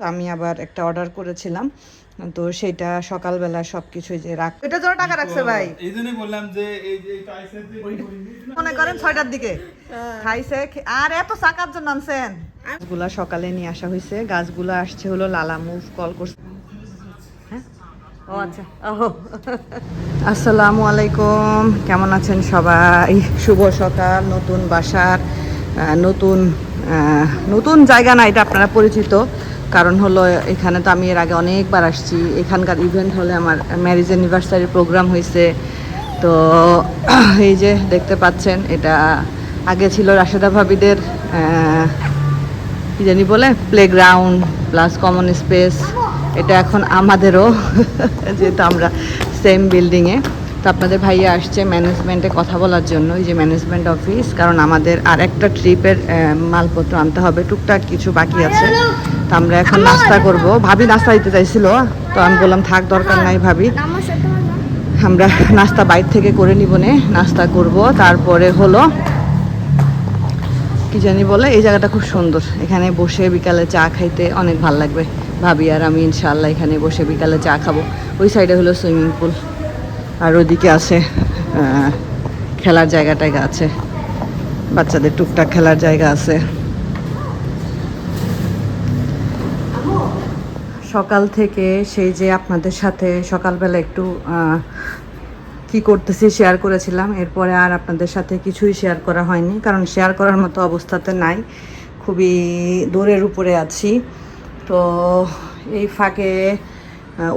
আমি আবার একটা অর্ডার করেছিলাম। তো সেটা সকালবেলা সবকিছু যে রাখ এটা জন্য টাকা রাখছে ভাই। এই জন্যই বললাম যে এই যে এই টাইসের যে মনে করেন ছয়টার দিকে। খাইছে খে- আর এত চাকার জন্য আনছেন। গাছগুলা সকালে নিয়ে আসা হয়েছে গাছগুলা আসছে হলো লালা মুভ কল করছে। হ্যাঁ? ও আচ্ছা। ওহো আসসালামু আলাইকুম। কেমন আছেন সবাই? শুভ সকাল। নতুন বাসার নতুন নতুন জায়গা না এটা আপনারা পরিচিত। কারণ হলো এখানে তো আমি এর আগে অনেকবার আসছি। এখানকার ইভেন্ট হলে আমার ম্যারেজ অ্যানিভার্সারি প্রোগ্রাম হয়েছে তো এই যে দেখতে পাচ্ছেন, এটা আগে ছিল রাশেদা ভাবিদের কি জানি বলে প্লেগ্রাউন্ড প্লাস কমন স্পেস এটা এখন আমাদেরও, যেহেতু আমরা সেম বিল্ডিংয়ে তো আপনাদের ভাইয়া আসছে ম্যানেজমেন্টে কথা বলার জন্য, এই যে ম্যানেজমেন্ট অফিস কারণ আমাদের আর একটা ট্রিপের মালপত্র আনতে হবে। টুকটাক কিছু বাকি আছে। তো আমরা এখন নাস্তা করব। ভাবি নাস্তা দিতে চাইছিল, তো আমি বললাম, থাক, দরকার নাই ভাবি। আমার নাস্তা বাইর থেকে করে নিব নে, নাস্তা করব। তারপরে হলো, কি জানি বলে, এই জায়গাটা খুব সুন্দর। এখানে বসে বিকালে চা খাইতে অনেক ভালো লাগবে। ভাবি আর আমি ইনশাল্লাহ এখানে বসে বিকালে চা খাব। ওই সাইডে হলো সুইমিং পুল। আর ওদিকে আছে খেলার জায়গা টায়গা আছে। বাচ্চাদের টুকটাক খেলার জায়গা আছে। সকাল থেকে সেই যে আপনাদের সাথে সকালবেলা একটু কি করতেছি শেয়ার করেছিলাম। এরপরে আর আপনাদের সাথে কিছুই শেয়ার করা হয়নি, কারণ শেয়ার করার মতো অবস্থাতে নাই। খুবই দূরের উপরে আছি। তো এই ফাঁকে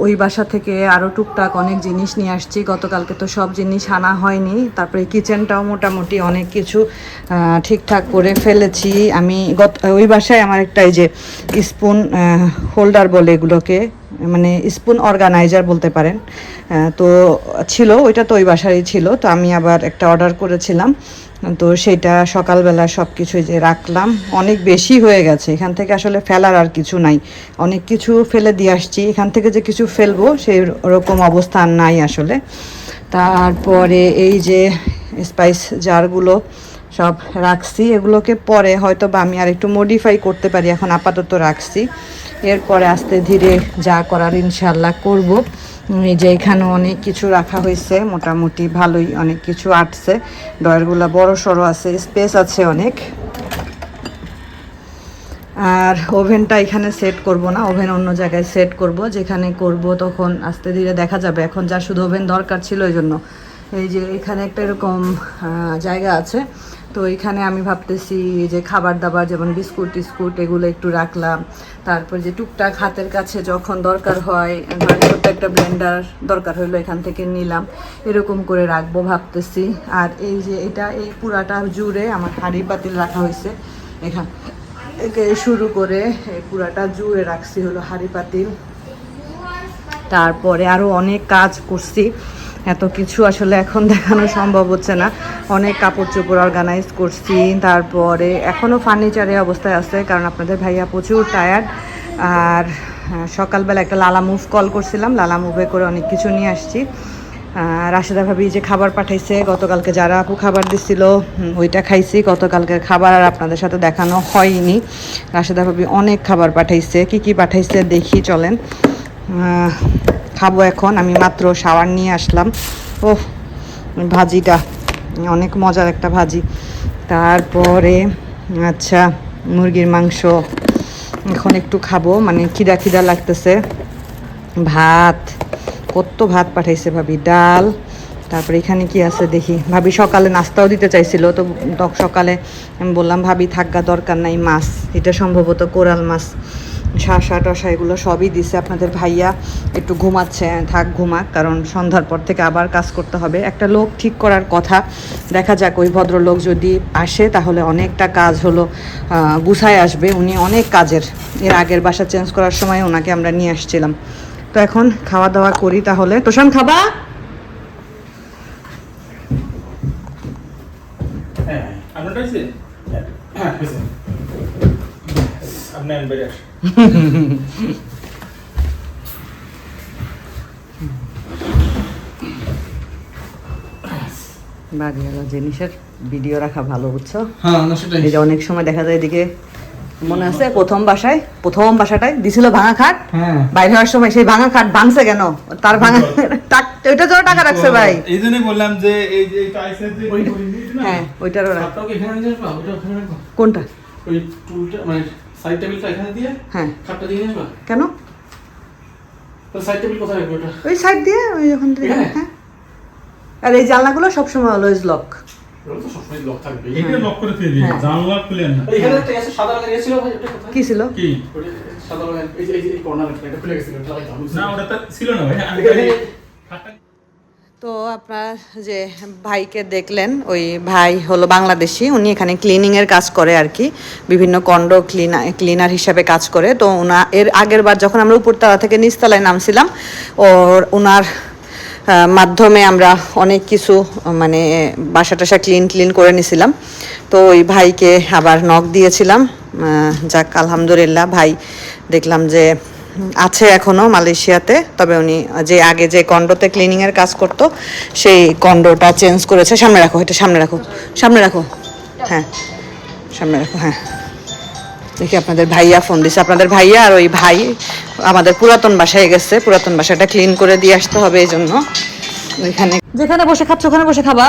ওই বাসা থেকে আরও টুকটাক অনেক জিনিস নিয়ে আসছি। গতকালকে তো সব জিনিস আনা হয়নি। তারপরে কিচেনটাও মোটামুটি অনেক কিছু ঠিকঠাক করে ফেলেছি। আমি গত, ওই বাসায় আমার একটা এই যে স্পুন হোল্ডার বলে এগুলোকে মানে স্পুন অর্গানাইজার বলতে পারেন। তো ছিল, ওইটা তো ওই বাসারই ছিল। তো আমি আবার একটা অর্ডার করেছিলাম। তো সেটা সকালবেলা সব কিছু যে রাখলাম, অনেক বেশি হয়ে গেছে। এখান থেকে আসলে ফেলার আর কিছু নাই। অনেক কিছু ফেলে দিয়ে আসছি। এখান থেকে যে কিছু ফেলব, সেই রকম অবস্থা আর নাই আসলে। তারপরে এই যে স্পাইস জারগুলো সব রাখছি। এগুলোকে পরে হয়তো বা আমি আর একটু মডিফাই করতে পারি। এখন আপাতত রাখছি। এরপরে আস্তে ধীরে যা করার ইনশাল্লাহ করব। এই যে এখানে অনেক কিছু রাখা হয়েছে, মোটামুটি ভালোই অনেক কিছু আটছে। ডয়ারগুলো বড় সড়ো আছে, স্পেস আছে অনেক। আর ওভেনটা এখানে সেট করব না, ওভেন অন্য জায়গায় সেট করব। যেখানে করব তখন আস্তে ধীরে দেখা যাবে। এখন যা শুধু ওভেন দরকার ছিল ওই জন্য। এই যে এখানে একটা এরকম জায়গা আছে। তো এখানে আমি ভাবতেছি যে খাবার দাবার, যেমন বিস্কুট টিস্কুট, এগুলো একটু রাখলাম। তারপর যে টুকটাক হাতের কাছে যখন দরকার হয় ধরেন ছোট্ট একটা ব্লেন্ডার দরকার হইল, এখান থেকে নিলাম। এরকম করে রাখব ভাবতেছি। আর এই যে এটা, এই পুরাটা জুড়ে আমার হাঁড়ি পাতিল রাখা হয়েছে এখান থেকে শুরু করে এই পুরাটা জুড়ে রাখছি হলো হাঁড়ি পাতিল তারপরে আরও অনেক কাজ করছি। এত কিছু আসলে এখন দেখানো সম্ভব হচ্ছে না। অনেক কাপড় চোপড় অর্গানাইজ করছি। তারপরে এখনও ফার্নিচারে অবস্থায় আছে, কারণ আপনাদের ভাইয়া প্রচুর টায়ার্ড আর সকালবেলা একটা লালা মুভ কল করছিলাম, লালা মুভে করে অনেক কিছু নিয়ে আসছি। রাশেদা ভাবি যে খাবার পাঠাইছে, গতকালকে যারা আপু খাবার দিছিল ওইটা খাইছি গতকালকের খাবার আর আপনাদের সাথে দেখানো হয়নি। রাশেদা ভাবি অনেক খাবার পাঠাইছে, কি কি পাঠাইছে দেখি চলেন। খাব এখন, আমি মাত্র শাওয়ার নিয়ে আসলাম। ও ভাজিটা, অনেক মজার একটা ভাজি। তারপরে আচ্ছা মুরগির মাংস। এখন একটু খাব। মানে খিদা খিদা লাগতেছে। ভাত, কত ভাত পাঠাইছে ভাবি? ডাল, তারপরে এখানে কি আছে দেখি। ভাবি সকালে নাস্তাও দিতে চাইছিল, তো সকালে আমি বললাম, ভাবি থাকা দরকার নাই মাছ। এটা সম্ভবত কোরাল মাছ। শাসা টসা এগুলো সবই দিছে আপনাদের ভাইয়া। একটু ঘুমাচ্ছে, থাক ঘুমাক, কারণ সন্ধ্যার পর থেকে আবার কাজ করতে হবে। একটা লোক ঠিক করার কথা। দেখা যাক, ওই ভদ্রলোক যদি আসে, তাহলে অনেকটা কাজ হলো গুছায় আসবে। উনি অনেক কাজের। এর আগের বাসা চেঞ্জ করার সময় ওনাকে আমরা নিয়ে আসছিলাম। তো এখন খাওয়া দাওয়া করি তাহলে। তোষান, খাবা? হ্যাঁ আনবেন আসুন। বাড়িওয়ালা জিনিসের ভিডিও রাখা ভালো বুঝছ? হ্যাঁ না সেটাই। এই যে অনেক সময় দেখা যায় এদিকে মনে আছে প্রথম বাসায় প্রথম বাসাটায় দিছিল ভাঙা খাট? হ্যাঁ। বাইরে হওয়ার সময় সেই ভাঙা খাট ভাঙছে কেন? তার ভাঙা টাক- ওইটার জন্য টাকা রাখছে ভাই। এই জন্যই বললাম যে এই যে এই টাইসের যে ওই হ্যাঁ ওইটারও ওইটা কোনটা? ওই টুলটা মানে সাইড টেবিলটা এখানে দিয়ে হ্যাঁ। খাটটা দিয়ে আসবা? কেন? তো সাইড টেবিল কোথায় রাখবে ওটা ওই সাইড দিয়ে ওই ওখান থেকে হ্যাঁ। আর এই জানলাগুলো সবসময় অলওয়েজ লক লক লক হ্যাঁ। জানলা খুলেন না। এখানে একটা এসে সাদা রঙের এসেছিল ভাই ওটা কোথায়? কি ছিল? কি? সাদা এই যে এই কর্নার এটা খুলে গেছিল এটা লাগাইতে হবে। না ওটা ছিল না ভাই। তো আপনার যে ভাইকে দেখলেন, ওই ভাই হলো বাংলাদেশি, উনি এখানে ক্লিনিংয়ের কাজ করে আর কি, বিভিন্ন কন্ড ক্লিনার ক্লিনার হিসাবে কাজ করে। তো ওনা এর আগের বার যখন আমরা উপরতলা থেকে নিচতলায় নামছিলাম, ওর ওনার মাধ্যমে আমরা অনেক কিছু মানে বাসা টাসা ক্লিন ক্লিন করে নিছিলাম। তো ওই ভাইকে আবার নখ দিয়েছিলাম। যাক, আলহামদুলিল্লাহ, ভাই দেখলাম যে আছে এখনও মালয়েশিয়াতে, তবে উনি যে আগে যে কন্ডোতে ক্লিনিং এর কাজ করত, সেই কন্ডোটা চেঞ্জ করেছে। সামনে রাখো, এটা সামনে রাখো সামনে রাখো। হ্যাঁ সামনে রাখো হ্যাঁ। দেখি আপনাদের ভাইয়া ফোন দিছে। আপনাদের ভাইয়া আর ওই ভাই, আমাদের পুরাতন বাসায় গেছে। পুরাতন বাসাটা ক্লিন করে দিয়ে আসতে হবে এই জন্য। ওইখানে যেখানে বসে খাচ্ছ, ওখানে বসে খাবা।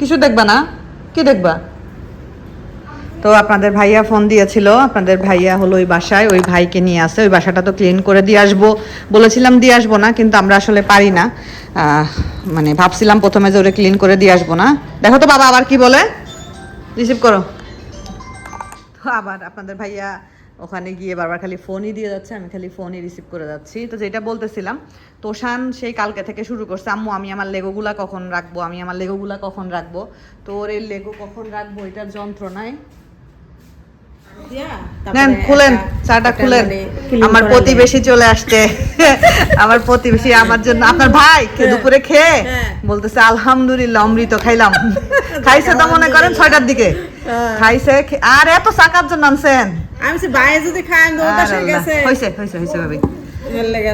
কিছু দেখবা না? কি দেখবা? তো আপনাদের ভাইয়া ফোন দিয়েছিল, আপনাদের ভাইয়া হলো ওই বাসায়, ওই ভাইকে নিয়ে আসে ওই বাসাটা তো ক্লিন করে দিয়ে আসব। বলেছিলাম দিয়ে আসব না, কিন্তু আমরা আসলে পারি না। মানে ভাবছিলাম প্রথমে যে ওরে ক্লিন করে দিয়ে আসব না। দেখো তো বাবা আবার কি বলে? রিসিভ করো। তো আবার আপনাদের ভাইয়া ওখানে গিয়ে বারবার খালি ফোনই দিয়ে যাচ্ছে, আমি খালি ফোনই রিসিভ করে যাচ্ছি। তো যেটা বলতেছিলাম, তোষান সেই কালকে থেকে শুরু করছে, আম্মু আমি আমার লেগোগুলা কখন রাখব, আমি আমার লেগোগুলা কখন রাখব? তো ওর এই লেগো কখন রাখব এটার যন্ত্রণায় নেন খুলেন চাটা খুলেন। আমার প্রতিবেশী চলে আসছে। আমার প্রতিবেশী আমার জন্য আপনার ভাই কে- দুপুরে খেয়ে? বলতেছে আলহামদুলিল্লাহ অমৃত খাইলাম। খাইছে তো মনে করেন ছয়টার দিকে। খাইছে আর এত চাকার জন্য আনছেন। আমি বাইরে যদি হয়ে। গেছে। হয়েছে হয়েছে হয়েছে ভাবি।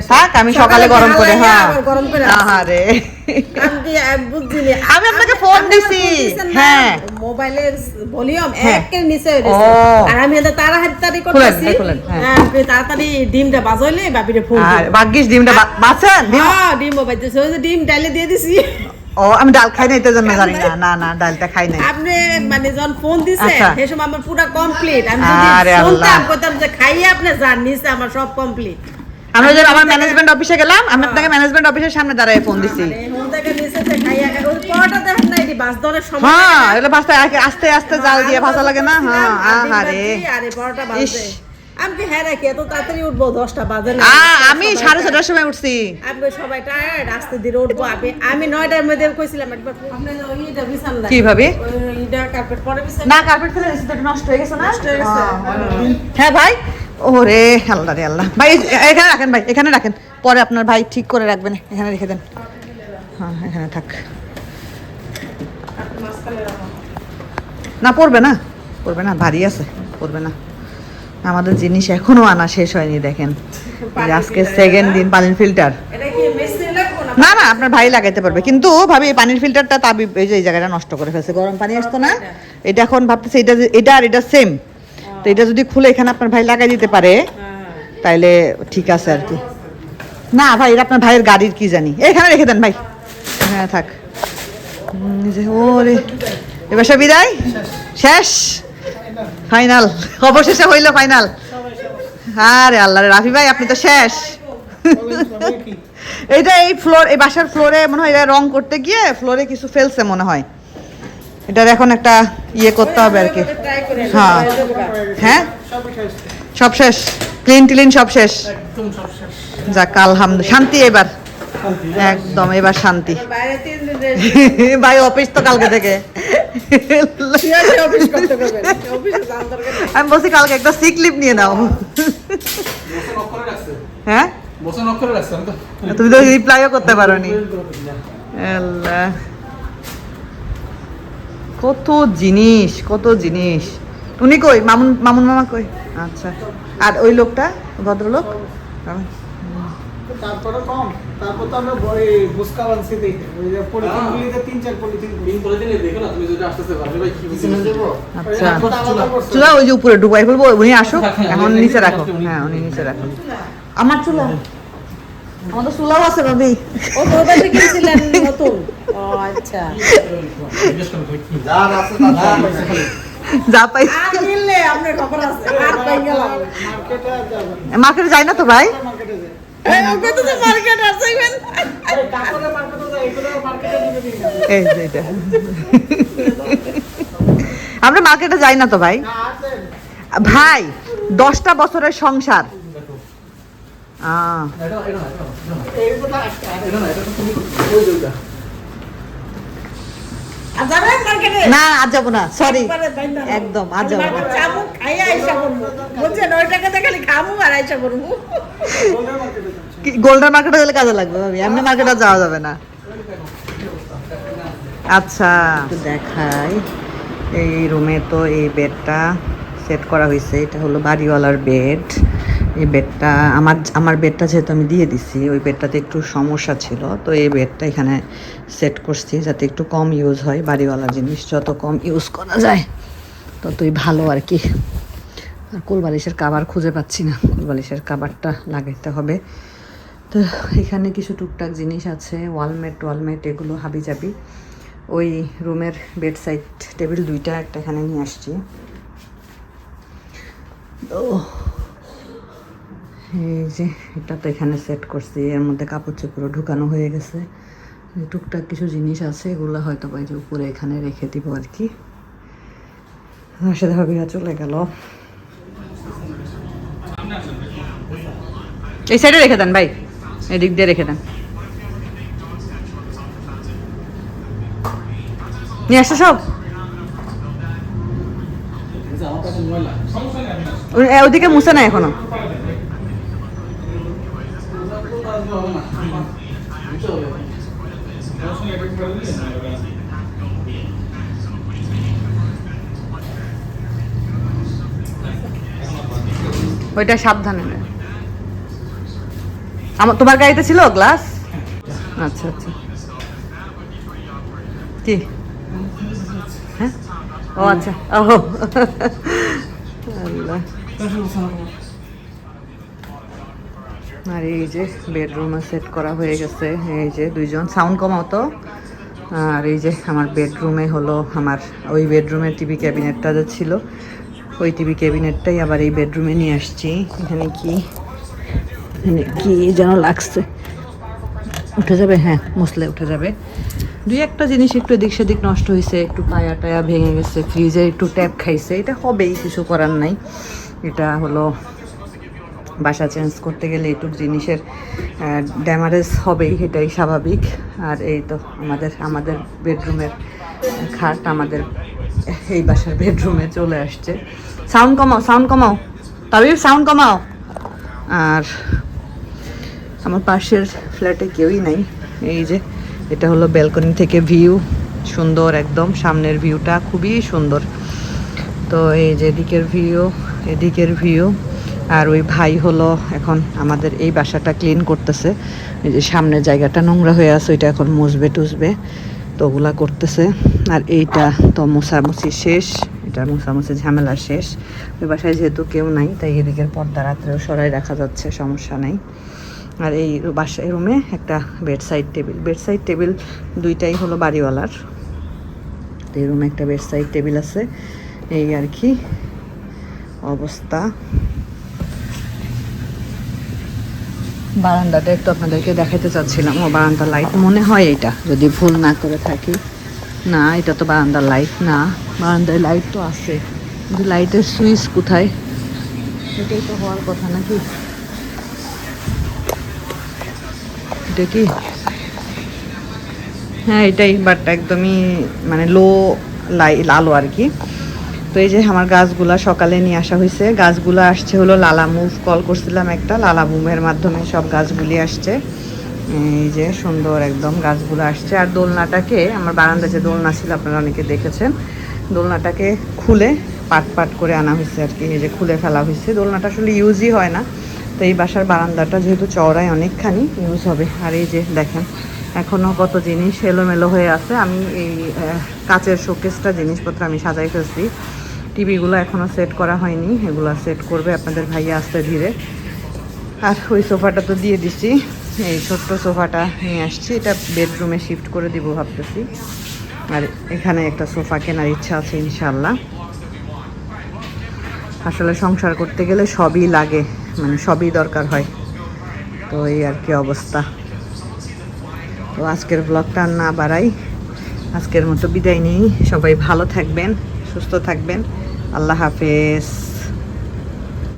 থাক আমি সকালে গরম করে হ্যাঁ। গরম করে আহারে। আমি আপনাকে ফোন দিছি? হ্যাঁ। মোবাইলের ভলিউম হ্যাঁ। একের নিচে গেছে। ও। আর আমি এটা তাড়াতাড়ি করতেছি। হ্যাঁ। তাড়াতাড়ি ডিমটা বাজাইলে বাপিরে ফোন আর ভাগ্যিস ডিমটা বা- ডিম। হ্যাঁ ডিম বাজাইছে ওই যে ডিম ডালে দিয়ে দিছি। ও আমি ডাল খাই না এটার জন্য জানি না। না না ডালটা খাই না আপনি মানে যখন ফোন দিছে আচ্ছা। সেই সময় আমার পুরো কমপ্লিট আমি যদি কইতাম যে খাইয়ে আপনি যান নিচে আমার সব কমপ্লিট আমরা যে আমার ম্যানেজমেন্ট অফিসে গেলাম আমি আপনাকে ম্যানেজমেন্ট অফিসের সামনে দাঁড়ায় ফোন দিছি। মানে ফোন থেকে নিচে যে খাইয়া ওই পরোটা দেখেন না এটি বাস ধরে সময় হ্যাঁ এগুলো ভাজতে আস্তে আস্তে জাল দিয়ে ভাজা লাগে না? হ্যাঁ আহারে। ইস। আমি হ্যাঁ রাখি এত তাড়াতাড়ি উঠবো দশটা বাজে না। আমি সাড়ে ছটার সময় উঠছি। আমি সবাই টায়ার্ড আস্তে ধীরে উঠবো। আমি আমি নয়টার মধ্যে কইছিলাম একবার আপনি বিছান কি ভাবি ওই কার্পেট পরে বিছান না কার্পেট ফেলে দিছি তো এটা নষ্ট হয়ে গেছে না? নষ্ট হয়ে গেছে। হ্যাঁ ভাই। ওরে আল্লাহ রে আল্লাহ। ভাই এখানে রাখেন ভাই এখানে রাখেন। পরে আপনার ভাই ঠিক করে রাখবেন এখানে রেখে দেন। হ্যাঁ এখানে থাক। না পড়বে না পড়বে না ভারী আছে পড়বে না। আমাদের জিনিস এখনও আনা শেষ হয়নি দেখেন। আজকে সেকেন্ড দিন পানির ফিল্টার না না আপনার ভাই লাগাইতে পারবে। কিন্তু ভাবি এই পানির ফিল্টারটা তাবি এই যে এই জায়গাটা নষ্ট করে ফেলছে। গরম পানি আসতো না। এটা এখন ভাবতেছে এটা এটা আর এটা সেম তো এটা যদি খুলে এখানে আপনার ভাই লাগাই দিতে পারে, তাইলে ঠিক আছে আর কি। না ভাই এটা আপনার ভাইয়ের গাড়ির কি জানি। এখানে রেখে দেন ভাই। হ্যাঁ থাক। ওরে। এবার সব বিদায়? শেষ? ফাইনাল। অবশেষে হইল ফাইনাল। আরে আল্লাহ রাফি ভাই, আপনি তো শেষ। এইটা এই ফ্লোর এই বাসার ফ্লোরে মনে হয় এটা রং করতে গিয়ে ফ্লোরে কিছু ফেলছে মনে হয়। এটার এখন একটা ইয়ে করতে হবে আর কি। হ্যাঁ। হ্যাঁ? সব শেষ। ক্লিন টিলিন সব শেষ। শেষ যাক আলহামদুলিল্লাহ। শান্তি এবার। একদম এবার শান্তি। ভাই অফিস তো কালকে থেকে। আমি বলছি কালকে একটা সিক লিভ নিয়ে নাও। হ্যাঁ? তো তুমি তো রিপ্লাইও করতে পারোনি। আল্লাহ। কত জিনিস কত জিনিস। উনি কই? মামুন মামুন মামা কই? আচ্ছা। আর ওই লোকটা? ভদ্রলোক? তারপরে কম। তারপর তো আমরা ওই বুসকা বানছি দেখে। ওই যে পলিথিন গুলিতে তিন চার পলিথিন তিন পলিথিনে দেখো না তুমি যদি আসতেছে পারবে ভাই কি পিছনে দেবো? আচ্ছা। চুলা ওই যে উপরে ডুবাই ফেলব উনি আসুক। এখন নিচে রাখো। হ্যাঁ উনি নিচে রাখো। আমার চুলা। আমাদের চুলাও আছে ভাবি। ও তো ওটা কিনছিলেন নতুন? ও আচ্ছা যা পাই মার্কেটে যাই না তো ভাই মার্কেটে যায় এই ওকে তো মার্কেট আছে ইভেন এই কাপড়ের মার্কেটে যায় এগুলো মার্কেটে নিবে দিন এই যে এটা আমরা মার্কেটে যাই না তো ভাই ভাই দশটা বছরের সংসার আহ, না আজ যাব না সরি। একদম আজ যাব না। গোল্ডেন মার্কেটে গেলে কাজে লাগবে ভাবি এমনি মার্কেটে যাওয়া যাবে না। আচ্ছা দেখাই। এই রুমে তো এই বেডটা সেট করা হয়েছে এটা হলো বাড়িওয়ালার বেড এই বেডটা আমার আমার বেডটা যেহেতু আমি দিয়ে দিছি, ওই বেডটাতে একটু সমস্যা ছিল, তো এই বেডটা এখানে সেট করছি যাতে একটু কম ইউজ হয় বাড়িওয়ালা জিনিস, যত কম ইউজ করা যায়, ততই ভালো আর কি। আর কোলবালিশের কাবার খুঁজে পাচ্ছি না, কোলবালিশের কাবারটা লাগাইতে হবে। তো এখানে কিছু টুকটাক জিনিস আছে, ওয়ালমেট ওয়ালমেট এগুলো হাবি যাবি ওই রুমের বেড সাইড টেবিল দুইটা একটা এখানে নিয়ে আসছি। তো এই যে এটা তো এখানে সেট করছি এর মধ্যে কাপড় চোপড়ও ঢুকানো হয়ে গেছে। টুকটাক কিছু জিনিস আছে এগুলো হয়তো বা যে উপরে এখানে রেখে দিব আর কি। রাশেদ ভাবিরা চলে গেল। এই সাইডে রেখে দেন ভাই এদিক দিয়ে রেখে দেন। নিয়ে আসছো সব? আমার ওদিকে মুছে না এখনও হবে না বুঝতে হবে দিলে ওইটা সাবধানে। আমার তোমার গাড়িতে ছিল গ্লাস? আচ্ছা আচ্ছা। কি? হ্যাঁ? ও আচ্ছা। ও। আল্লাহ। আর এই যে বেডরুমে সেট করা হয়ে গেছে। এই যে দুইজন সাউন্ড কমাও তো। আর এই যে আমার বেডরুমে হলো আমার ওই বেডরুমের টিভি ক্যাবিনেটটা যে ছিল, ওই টিভি ক্যাবিনেটটাই আবার এই বেডরুমে নিয়ে আসছি। এখানে কি এখানে কি যেন লাগছে। উঠে যাবে? হ্যাঁ মুসলে উঠে যাবে। দুই একটা জিনিস একটু এদিক সেদিক নষ্ট হয়েছে একটু পায়া টায়া ভেঙে গেছে ফ্রিজে একটু ট্যাপ খাইছে। এটা হবেই, কিছু করার নাই। এটা হলো বাসা চেঞ্জ করতে গেলে একটু জিনিসের ড্যামারেজ হবেই, এটাই স্বাভাবিক। আর এই তো আমাদের আমাদের বেডরুমের খাট আমাদের এই বাসার বেডরুমে চলে আসছে। সাউন্ড কমাও সাউন্ড কমাও। তবে সাউন্ড কমাও। আর আমার পাশের ফ্ল্যাটে কেউই নাই। এই যে, এটা হলো ব্যালকনি থেকে ভিউ সুন্দর একদম। সামনের ভিউটা খুবই সুন্দর। তো এই যে এদিকের ভিউ এদিকের ভিউ আর ওই ভাই হলো এখন আমাদের এই বাসাটা ক্লিন করতেছে। যে সামনের জায়গাটা নোংরা হয়ে আছে, ওইটা এখন মুছবে টুসবে তো ওগুলা করতেছে। আর এইটা তো মোছামুছি শেষ, এটা মোছামুছি ঝামেলা শেষ। ওই বাসায় যেহেতু কেউ নাই, তাই এদিকের পর্দা রাত্রেও সরাই রাখা যাচ্ছে, সমস্যা নেই। আর এই বাসায় রুমে একটা bed side table bed side table দুইটাই হলো বাড়িওয়ালার। তো এই রুমে একটা বেড সাইড টেবিল আছে। এই আর কি অবস্থা। বারান্দাটা একটু আপনাদেরকে দেখাতে চাচ্ছিলাম, ও বারান্দার লাইট মনে হয় এটা, যদি ভুল না করে থাকি। না, এটা তো বারান্দার লাইট না। বারান্দায় লাইট তো আছে। কিন্তু লাইটের সুইচ কোথায়? এটাই তো হওয়ার কথা নাকি? এটা কি? হ্যাঁ এটাই বাট একদমই মানে লো লাই আলো আর কি। তো এই যে আমার গাছগুলা সকালে নিয়ে আসা হয়েছে গাছগুলো আসছে হলো লালা মুভ। কল করছিলাম একটা লালা মুভের মাধ্যমে সব গাছগুলি আসছে। এই যে সুন্দর একদম গাছগুলো আসছে। আর দোলনাটাকে, আমার বারান্দা যে দোলনা ছিল, আপনারা অনেকে দেখেছেন, দোলনাটাকে খুলে পাট পাট করে আনা হয়েছে আর কি। এই যে খুলে ফেলা হয়েছে দোলনাটা আসলে ইউজই হয় না। তো এই বাসার বারান্দাটা যেহেতু চওড়ায় অনেকখানি ইউজ হবে। আর এই যে দেখেন এখনও কত জিনিস এলোমেলো হয়ে আছে। আমি এই কাচের শোকেসটা জিনিসপত্র আমি সাজাই ফেলছি। টিভিগুলো এখনও সেট করা হয়নি, এগুলো সেট করবে আপনাদের ভাইয়া আসতে ধীরে। আর ওই সোফাটা তো দিয়ে দিছি এই ছোট্ট সোফাটা নিয়ে আসছি, এটা বেডরুমে শিফট করে দিব ভাবতেছি। আর এখানে একটা সোফা কেনার ইচ্ছা আছে ইনশাল্লাহ আসলে সংসার করতে গেলে সবই লাগে মানে সবই দরকার হয়। তো এই আর কি অবস্থা। তো আজকের ব্লগটা না বাড়াই, আজকের মতো বিদায় নিই। সবাই ভালো থাকবেন, সুস্থ থাকবেন। আল্লাহ হাফেজ।